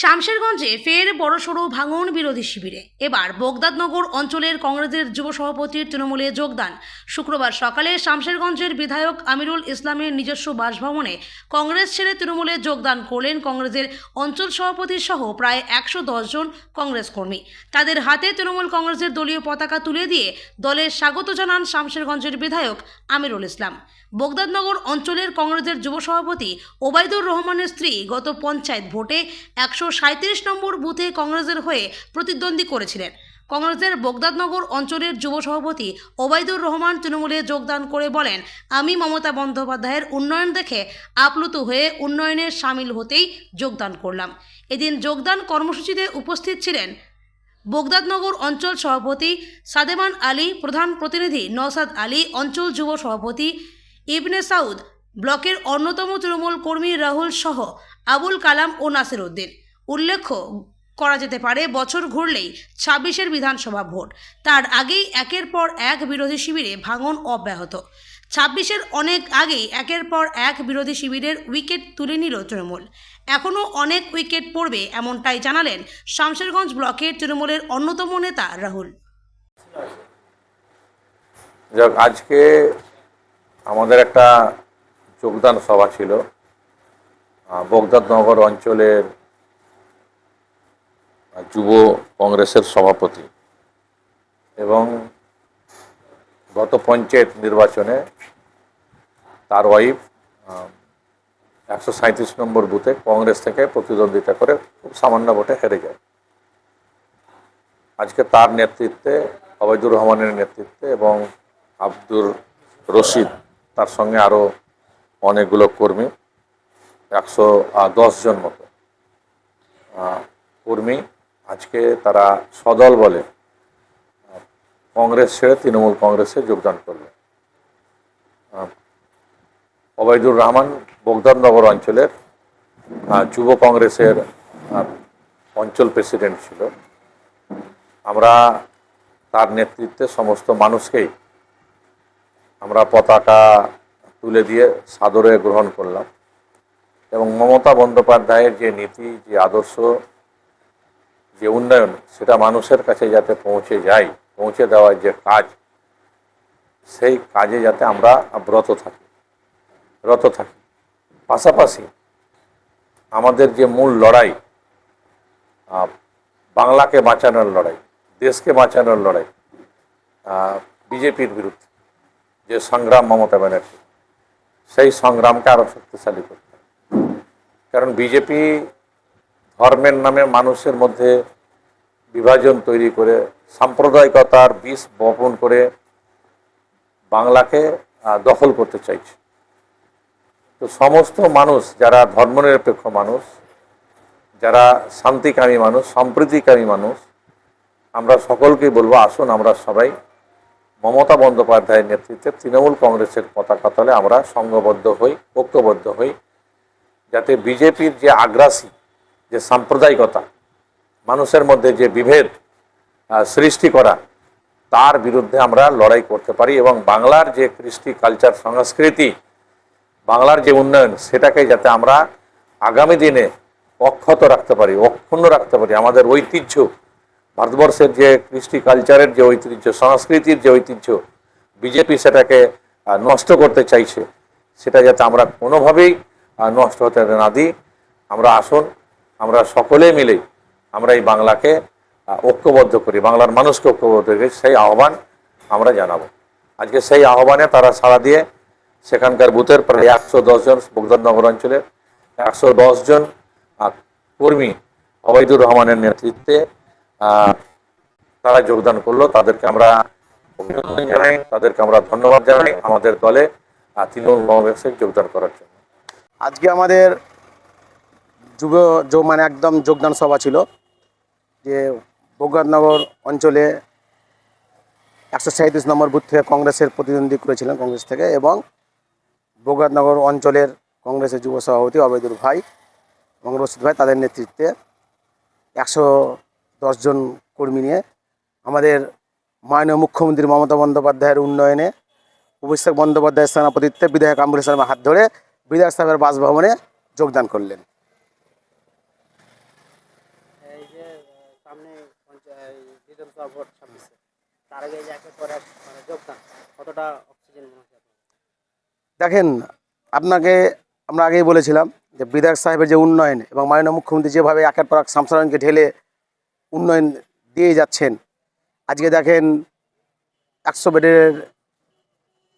শামশেরগঞ্জে ফের বড়সড় ভাঙন বিরোধী শিবিরে। এবার বগদাদনগর অঞ্চলের কংগ্রেসের যুব সভাপতির তৃণমূলে যোগদান। শুক্রবার সকালে শামশেরগঞ্জের বিধায়ক আমিরুল ইসলামের নিজস্ব বাসভবনে কংগ্রেস ছেড়ে তৃণমূলে যোগদান করলেন কংগ্রেসের অঞ্চল সভাপতি সহ প্রায় একশো জন কংগ্রেস কর্মী। তাদের হাতে তৃণমূল কংগ্রেসের দলীয় পতাকা তুলে দিয়ে দলের স্বাগত জানান শামশেরগঞ্জের বিধায়ক আমিরুল ইসলাম। বগদাদনগর অঞ্চলের কংগ্রেসের যুব সভাপতি ওবায়দুর রহমানের স্ত্রী গত পঞ্চায়েত ভোটে একশো সাঁত্রিশ নম্বর বুথে কংগ্রেসের হয়ে প্রতিদ্বন্দ্বী করেছিলেন। কংগ্রেসের বগদাদনগর অঞ্চলের যুব সভাপতি ওবায়দুর রহমান তৃণমূলে যোগদান করে বলেন, আমি মমতা বন্দ্যোপাধ্যায়ের উন্নয়ন দেখে আপ্লুত হয়ে উন্নয়নে সামিল হতেই যোগদান করলাম। এদিন যোগদান কর্মসূচিতে উপস্থিত ছিলেন বগদাদনগর অঞ্চল সভাপতি সাদেমান আলী, প্রধান প্রতিনিধি নওসাদ আলী, অঞ্চল যুব সভাপতি ইবনে সাউদ, ব্লকের অন্যতম তৃণমূল কর্মী রাহুল সহ আবুল কালাম ও নাসির উদ্দিন। উল্লেখ্য করা যেতে পারে, বছর ঘুরলেই ছাব্বিশের বিধানসভা ভোট। তার আগেই একের পর এক বিরোধী শিবিরে ভাঙন অব্যাহত। ছাব্বিশের অনেক আগেই একের পর এক বিরোধী শিবিরের উইকেট তুলে নিল তৃণমূল। এখনও অনেক উইকেট পড়বে এমনটাই জানালেন শামশেরগঞ্জ ব্লকের তৃণমূলের অন্যতম নেতা রাহুল। যাক, আজকে আমাদের একটা যোগদান সভা ছিল। বগদাদনগর অঞ্চলের যুব কংগ্রেসের সভাপতি। এবং গত পঞ্চায়েত নির্বাচনে তার ওয়াইফ একশো সাঁত্রিশ নম্বর বুথে কংগ্রেস থেকে প্রতিদ্বন্দ্বিতা করে খুব সামান্য ভোটে হেরে যায়। আজকে তার নেতৃত্বে অবৈদুর রহমানের নেতৃত্বে এবং আব্দুর রশিদ, তার সঙ্গে আরও অনেকগুলো কর্মী, একশো দশ জন মতো কর্মী আজকে তারা সদল বলে কংগ্রেস ছেড়ে তৃণমূল কংগ্রেসে যোগদান করল আহ, অবৈদুর রহমান বগদাননগর অঞ্চলের যুব কংগ্রেসের অঞ্চল প্রেসিডেন্ট ছিল। আমরা তার নেতৃত্বে সমস্ত মানুষকেই আমরা পতাকা তুলে দিয়ে সাদরে গ্রহণ করলাম এবং মমতা বন্দ্যোপাধ্যায়ের যে নীতি যে আদর্শ যে উন্নয়ন, সেটা মানুষের কাছে যাতে পৌঁছে যায়, পৌঁছে দেওয়ার যে কাজ, সেই কাজে যাতে আমরা ব্রত থাকি রত থাকি পাশাপাশি আমাদের যে মূল লড়াই বাংলাকে বাঁচানোর লড়াই, দেশকে বাঁচানোর লড়াই বিজেপির বিরুদ্ধে যে সংগ্রাম মমতা ব্যানার্জি, সেই সংগ্রামকে আরও শক্তিশালী করতে। কারণ বিজেপি ধর্মের নামে মানুষের মধ্যে বিভাজন তৈরি করে, সাম্প্রদায়িকতার বিষ বপন করে বাংলাকে দখল করতে চাইছে। তো সমস্ত মানুষ যারা ধর্মনিরপেক্ষ মানুষ, যারা শান্তিকামী মানুষ সম্প্রীতিকামী মানুষ, আমরা সকলকেই বলব, আসুন আমরা সবাই মমতা বন্দ্যোপাধ্যায়ের নেতৃত্বে তৃণমূল কংগ্রেসের পতাকা তলে আমরা সংঘবদ্ধ হই, ঐক্যবদ্ধ হই, যাতে বিজেপির যে আগ্রাসী যে সাম্প্রদায়িকতা, মানুষের মধ্যে যে বিভেদ সৃষ্টি করা, তার বিরুদ্ধে আমরা লড়াই করতে পারি এবং বাংলার যে কৃষ্টি কালচার সংস্কৃতি, বাংলার যে উন্নয়ন, সেটাকে যাতে আমরা আগামী দিনে অক্ষত রাখতে পারি, অক্ষুণ্ণ রাখতে পারি। আমাদের ঐতিহ্য, ভারতবর্ষের যে কৃষ্টি কালচারের যে ঐতিহ্য, সংস্কৃতির যে ঐতিহ্য, বিজেপি সেটাকে নষ্ট করতে চাইছে, সেটা যাতে আমরা কোনোভাবেই নষ্ট হতে না দিই। আমরা আসুন আমরা সকলে মিলে আমরা এই বাংলাকে ঐক্যবদ্ধ করি বাংলার মানুষকে ঐক্যবদ্ধ করি সেই আহ্বান আমরা জানাব। আজকে সেই আহ্বানে তারা সাড়া দিয়ে সেখানকার বুথের প্রায় একশো দশজন বগদানগর অঞ্চলের একশো জন আহ, কর্মী অবৈদুর রহমানের নেতৃত্বে তারা যোগদান করল। তাদেরকে আমরা অভিনন্দন জানাই তাদেরকে আমরা ধন্যবাদ জানাই আমাদের দলে তৃণমূল কংগ্রেসে যোগদান করার জন্য। আজকে আমাদের যুব মানে একদম যোগদান সভা ছিল, যে বগুড়ানগর অঞ্চলে একশো সাঁত্রিশ নম্বর বুথ থেকে কংগ্রেসের প্রতিদ্বন্দ্বী করেছিলেন কংগ্রেস থেকে এবং বগুড়ানগর অঞ্চলের কংগ্রেসের যুব সভাপতি অবৈদুর ভাই এবং রশিদ ভাই তাদের নেতৃত্বে একশো দশজন কর্মী নিয়ে আমাদের মাননীয় মুখ্যমন্ত্রী মমতা বন্দ্যোপাধ্যায়ের উন্নয়নে অভিষেক বন্দ্যোপাধ্যায়ের সেনাপতিত্বে বিধায়ক আম্বুল ইসলামের হাত ধরে বিধায়ক সাহেবের বাসভবনে যোগদান করলেন সামনে পঞ্চায়েত মানে দেখেন, আপনাকে আমরা আগেই বলেছিলাম যে বিধায়ক সাহেবের যে উন্নয়ন এবং মাননীয় মুখ্যমন্ত্রী যেভাবে একের পর এক শামসারায়ণকে ঢেলে উন্নয়ন দিয়ে যাচ্ছেন, আজকে দেখেন একশো বেডের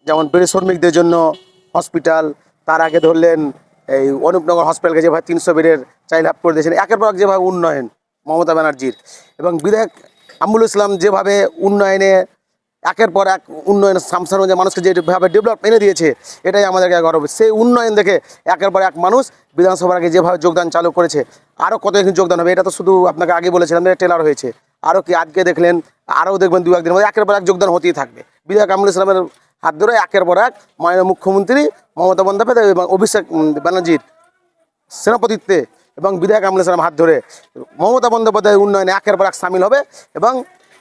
যেমন বেড়ে শ্রমিকদের জন্য হসপিটাল, তার আগে ধরলেন এই অনুপনগর হসপিটালকে যেভাবে তিনশো বেডের চাইল আপ করে দিয়েছেন, একের পর এক যেভাবে উন্নয়ন মমতা ব্যানার্জির এবং বিধায়ক আমুল ইসলাম যেভাবে উন্নয়নে, একের পর এক উন্নয়ন শামসারগঞ্জের মানুষকে যেভাবে ডেভেলপ এনে দিয়েছে, এটাই আমাদেরকে গর্ব। সেই উন্নয়ন দেখে একের পর এক মানুষ বিধানসভার আগে যেভাবে যোগদান চালু করেছে আরও কত যোগদান হবে, এটা তো শুধু আপনাকে আগে বলেছিলাম যে টেলার হয়েছে। আরও কি আজকে দেখলেন আরও দেখবেন দু একদিনের মধ্যে একের পর এক যোগদান হতেই থাকবে। বিধায়ক আমুল ইসলামের হাত ধরে একের পর এক মাননীয় মুখ্যমন্ত্রী মমতা বন্দ্যোপাধ্যায় এবং অভিষেক ব্যানার্জির সেনাপতিত্বে এবং বিধায়ক আমল ইসলাম হাত ধরে মমতা বন্দ্যোপাধ্যায়ের উন্নয়নে একের পর এক সামিল হবে এবং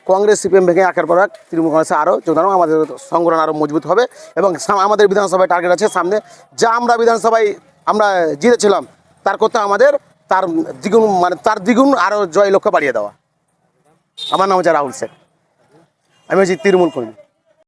কংগ্রেস, সিপিএম ভেঙে একের পর এক তৃণমূল কংগ্রেসে আরও যোগদান আমাদের সংগঠন আরও মজবুত হবে এবং আমাদের বিধানসভায় টার্গেট আছে সামনে। যা আমরা বিধানসভায় আমরা জিতেছিলাম, তার করতে আমাদের তার দ্বিগুণ মানে তার দ্বিগুণ আরও জয় লক্ষ্য বাড়িয়ে দেওয়া। আমার নাম হচ্ছে রাহুল শেখ। আমি হচ্ছি তৃণমূল কর্মী।